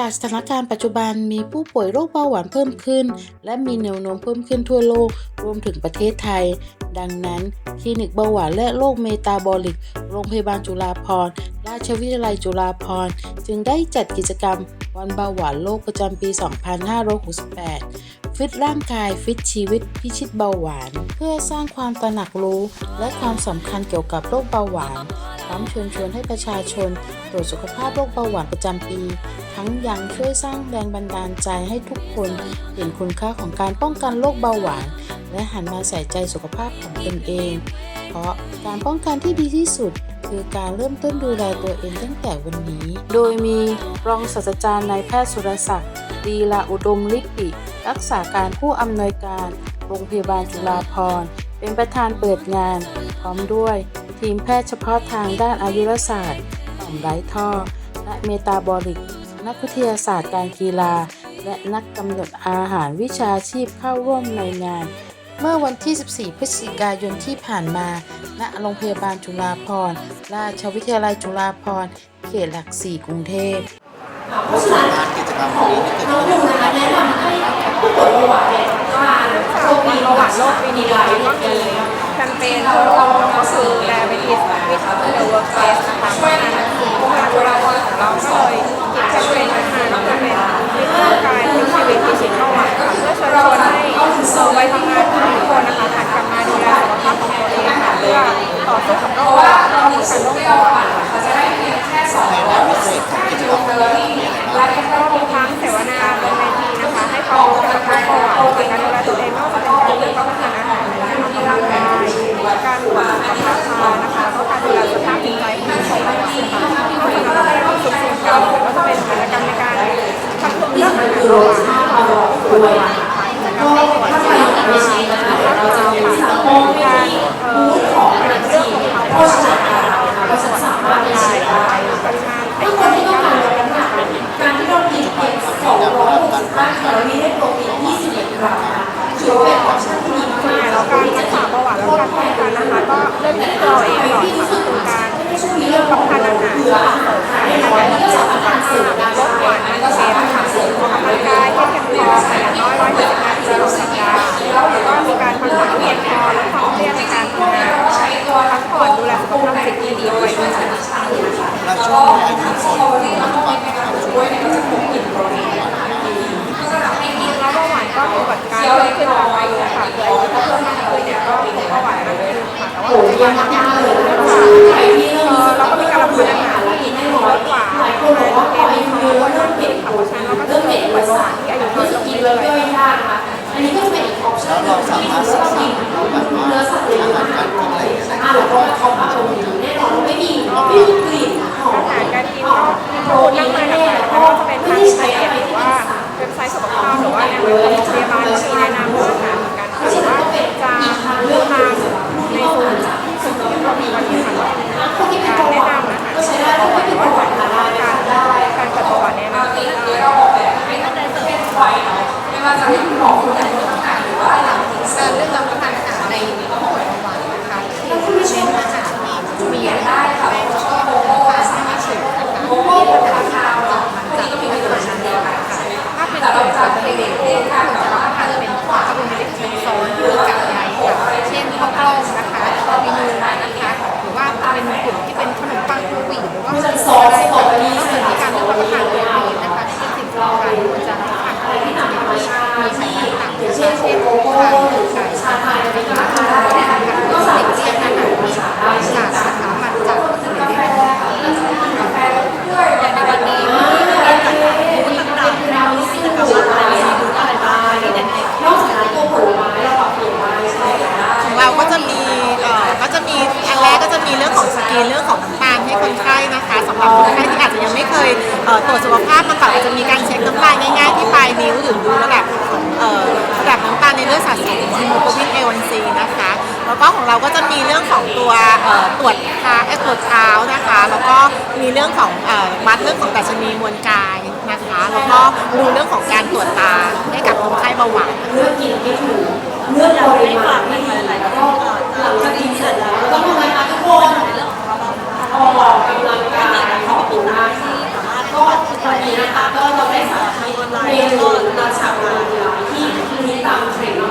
จากสถานการณ์ปัจจุบันมีผู้ป่วยโรคเบาหวานเพิ่มขึ้น และมีแนวโน้มเพิ่มขึ้นทั่วโลกรวมถึงประเทศไทย ดังนั้น คลินิกเบาหวานและโรคเมตาบอลิก โรงพยาบาลจุฬาภรณ์ราชวิทยาลัยจุฬาภรณ์จึงได้จัดกิจกรรมวันเบาหวานโลกประจำปี 2568 ฟิตร่างกายฟิตชีวิตพิชิตเบาหวาน เพื่อสร้างความตระหนักรู้ และความสำคัญเกี่ยวกับโรคเบาหวาน ร้อมเชิญชวนให้ประชาชนตรวจสุขภาพโรคเบาหวานประจำปี ทั้งยังช่วยสร้างแรงบันดาลใจให้ทุกคนเห็นคุณค่าของการป้องกันโรคเบาหวาน และหันมาใส่ใจสุขภาพของตนเอง เพราะการป้องกันที่ดีที่สุดคือการเริ่มต้นดูแลตัวเองตั้งแต่วันนี้ โดยมีรองศาสตราจารย์นายแพทย์สุรศักดิ์ดีลาอุดมลิปิรักษาการผู้อำนวยการ โรงพยาบาลจุฬาภรณ์ เป็นประธานเปิดงาน พร้อมด้วย ทีมแพทย์เฉพาะทางด้านอายุรศาสตร์ต่อมไร้ท่อ และเมตาบอลิก นักวิทยาศาสตร์การกีฬา และนักกำหนดอาหารวิชาชีพเข้าร่วมในงาน เมื่อวันที่ 14 พฤศจิกายนที่ผ่านมา ณ โรงพยาบาลจุฬาภรณ์ ราชวิทยาลัยจุฬาภรณ์ เขตหลักสี่กรุงเทพเพราะฉะนั้นงานกิจกรรมวันนี้ที่เกิดน้องขึ้นดูนะคะแนะนำให้ผู้ป่วยเบาหวานเนี่ยมาโชคดีเบาหวานโรคปีนี้ไลฟ์ก็มีแคมเปญ 265แคลอรี่ได้โปรตีน21กรัมนะคะถือว่าเป็นออปชั่นที่ดีมากแล้วการรักษาเบาหวานแล้วการป้องกันนะคะ ก็เริ่มที่ตัวเองก่อนค่ะการช่วงนี้เรื่องป้องกันอาหาร มีบัตรการเพิ่มขึ้นตามอยค่ะคืออายุถ้าเพิ่มมากขึ้นเนี่ยก็มีเบาหวานมากขึ้นค่ะแต่ว่าปัจจุบันเนี่ยเนื่องจากเอ่เราก็มีการรับประทานอาหารที่ให้น้อยกวาหลานเคมีของว่าเริ่มเปลี่ยนค่ะเพราะฉะนั้นเรา ว่าจะให้คุณหมอคุณแต่งอาหารหรือว่าหลังการเลือกรับประทานอา สำหรับคนไข้ที่อาจจะยังไม่เคยเอ่อตรวจสุขภาพมาก่อนอาจจะมีการเช็คน้ำตาลง่ายๆที่ปลายนิ้วหรือดูระดับเอ่อระดับน้ำตาลในเลือดสะสมฮีโมโกลบิน A1C นะคะ แล้วก็ของเราก็จะมีเรื่องของตัวเอ่อตรวจเท้าเอ่อตรวจเท้านะคะ แล้วก็มีเรื่องของเอ่อวัดเรื่องของดัชนีมวลกายนะคะ แล้วก็ดูเรื่องของการตรวจตาให้กับคนไข้เบาหวานเลือกกินไนี้นะคะก็เราได้สาธิตเมนูราชาการที่มีตามเทรนด์